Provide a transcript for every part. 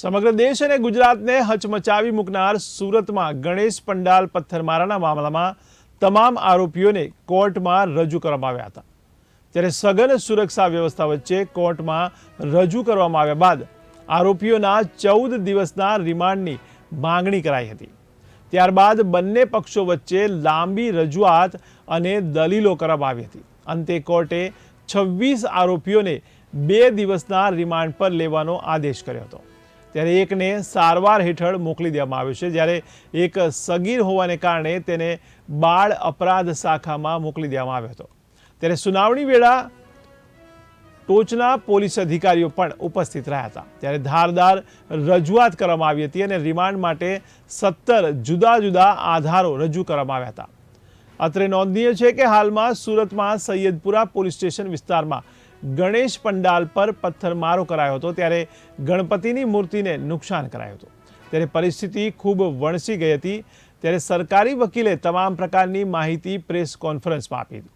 સમગ્ર દેશ અને ગુજરાતને હચમચાવી મૂકનાર સુરતમાં ગણેશ પંડાલ પથ્થરમારાના મામલામાં તમામ આરોપીઓને કોર્ટમાં રજૂ કરવામાં આવ્યા હતા. ત્યારે સઘન સુરક્ષા વ્યવસ્થા વચ્ચે કોર્ટમાં રજૂ કરવામાં આવ્યા બાદ આરોપીઓના ચૌદ દિવસના રિમાન્ડની માંગણી કરાઈ હતી. ત્યારબાદ બંને પક્ષો વચ્ચે લાંબી રજૂઆત અને દલીલો કરવામાં આવી હતી. અંતે કોર્ટે છવ્વીસ આરોપીઓને બે દિવસના રિમાન્ડ પર લેવાનો આદેશ કર્યો હતો. ત્યારે એકને સારવાર હેઠળ મોકલી દેવામાં આવ્યો છે. જ્યારે એક સગીર હોવાને કારણે તેને બાળ અપરાધ શાખામાં મોકલી દેવામાં આવ્યો હતો. ત્યારે સુનાવણી વેળા ટોચના પોલીસ અધિકારીઓ પણ ઉપસ્થિત રહ્યા હતા. ત્યારે ધારદાર રજૂઆત કરવામાં આવી હતી અને રિમાન્ડ માટે સત્તર જુદા જુદા આધારો રજૂ કરવામાં આવ્યા હતા. અત્રે નોંધનીય છે કે હાલમાં સુરતમાં સૈયદપુરા પોલીસ સ્ટેશન વિસ્તારમાં ગણેશ પંડાલ પર પથ્થરમારો કરાયો હતો ત્યારે ગણપતિની મૂર્તિને નુકસાન કરાયું હતું. ત્યારે પરિસ્થિતિ ખૂબ વણસી ગઈ હતી. ત્યારે સરકારી વકીલે તમામ પ્રકારની માહિતી પ્રેસ કોન્ફરન્સમાં આપી હતી.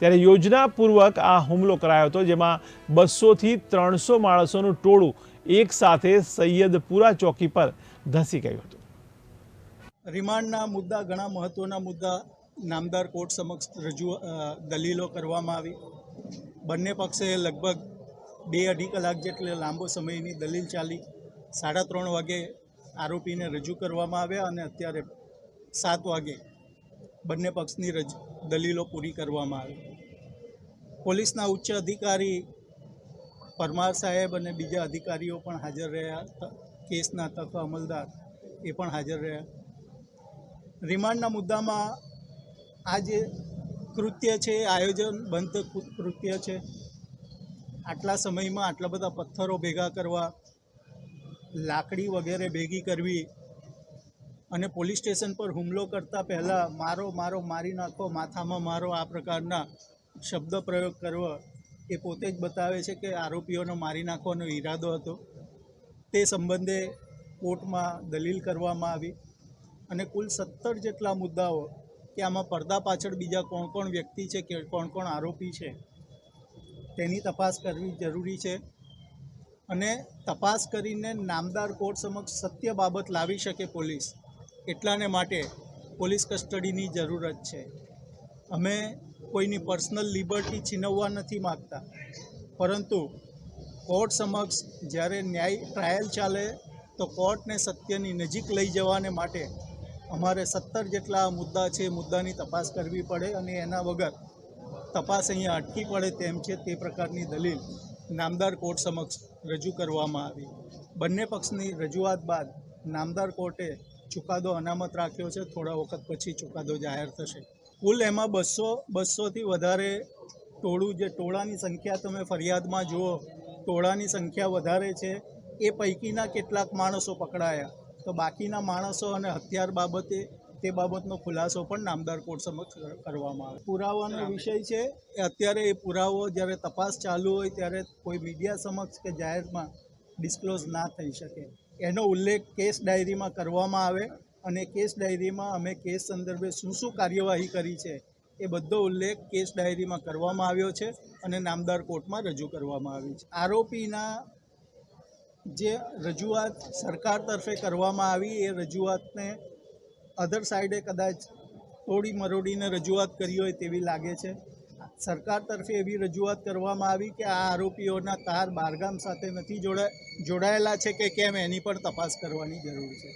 ત્યારે યોજનાપૂર્વક આ હુમલો કરાયો હતો, જેમાં બસોથી ત્રણસો માણસોનું ટોળું એક સાથે સૈયદપુરા ચોકી પર ધસી ગયું હતું. રિમાન્ડના મુદ્દા, ઘણા મહત્ત્વના મુદ્દા નામદાર કોર્ટ સમક્ષ રજૂ દલીલો કરવામાં આવી. બંને પક્ષે લગભગ બે અઢી કલાક જેટલે લાંબો સમયની દલીલ ચાલી સાડા ત્રણ વાગે આરોપીને રજૂ કરવામાં આવ્યા અને અત્યારે સાત વાગે બંને પક્ષની રજ, દલીલો પૂરી કરવામાં આવી. પોલીસના ઉચ્ચ અધિકારી પરમાર સાહેબ અને બીજા અધિકારીઓ પણ હાજર રહ્યા કેસના તક અમલદાર એ પણ હાજર રહ્યા. રિમાન્ડના મુદ્દામાં આ જે કૃત્ય છે એ આયોજનબંધ કૃ- કૃત્ય છે. આટલા સમયમાં આટલા બધા પથ્થરો ભેગા કરવા, લાકડી વગેરે ભેગી કરવી અને પોલીસ સ્ટેશન પર હુમલો કરતાં પહેલાં મારો મારો, મારી નાખો, માથામાં મારો, આ પ્રકારના શબ્દ પ્રયોગ કરવો એ પોતે જ બતાવે છે કે આરોપીઓનો મારી નાખવાનો ઈરાદો હતો. તે સંબંધે કોર્ટમાં દલીલ કરવામાં આવી અને કુલ સત્તર જેટલા મુદ્દાઓ કે આમાં પડદા પાછળ બીજા કોણ કોણ વ્યક્તિ છે, કે કોણ કોણ આરોપી છે, તેની તપાસ કરવી જરૂરી છે. અને તપાસ કરીને નામદાર કોર્ટ સમક્ષ સત્ય બાબત લાવી શકે પોલીસ, એટલાને માટે પોલીસ કસ્ટડીની જરૂરત છે. અમે કોઈની પર્સનલ લિબર્ટી છીનવવા નથી માગતા, પરંતુ કોર્ટ સમક્ષ જ્યારે ન્યાય ટ્રાયલ ચાલે, તો કોર્ટને સત્યની નજીક લઈ જવાને માટે અમારે સત્તર જેટલા મુદ્દા છે, મુદ્દાની તપાસ કરવી પડે અને એના વગર તપાસ અહીંયા અટકી પડે તેમ છે તે પ્રકારની દલીલ નામદાર કોર્ટ સમક્ષ રજૂ કરવામાં આવી. બંને પક્ષની રજૂઆત બાદ નામદાર કોર્ટે ચુકાદો અનામત રાખ્યો છે. થોડા વખત પછી ચુકાદો જાહેર થશે. કુલ એમાં બસો, બસોથી વધારે ટોળું જે, ટોળાની સંખ્યા તમે ફરિયાદમાં જુઓ, ટોળાની સંખ્યા વધારે છે. એ પૈકીના કેટલાક માણસો પકડાયા. તો બાકીના માણસો અને હથિયાર બાબતે તે બાબતનો ખુલાસો પણ નામદાર કોર્ટ સમક્ષ કરવામાં આવે. પુરાવાનો વિષય છે એ અત્યારે એ પુરાવો જ્યારે તપાસ ચાલુ હોય ત્યારે કોઈ મીડિયા સમક્ષ કે જાહેરમાં ડિસ્ક્લોઝ ના થઈ શકે. એનો ઉલ્લેખ કેસ ડાયરીમાં કરવામાં આવે અને કેસ ડાયરીમાં અમે કેસ સંદર્ભે શું શું કાર્યવાહી કરી છે એ બધો ઉલ્લેખ કેસ ડાયરીમાં કરવામાં આવ્યો છે અને નામદાર કોર્ટમાં રજૂ કરવામાં આવી છે. આરોપીના જે રજૂઆત સરકાર તરફે કરવામાં આવી, એ રજૂઆતને અધર સાઈડે કદાચ તોડી મરોડીને રજૂઆત કરી હોય તેવી લાગે છે. સરકાર તરફે એવી રજૂઆત કરવામાં આવી કે આ આરોપીઓના તાર બારગામ સાથે નથી જોડા, જોડાયેલા છે કે કેમ એની પણ તપાસ કરવાની જરૂર છે.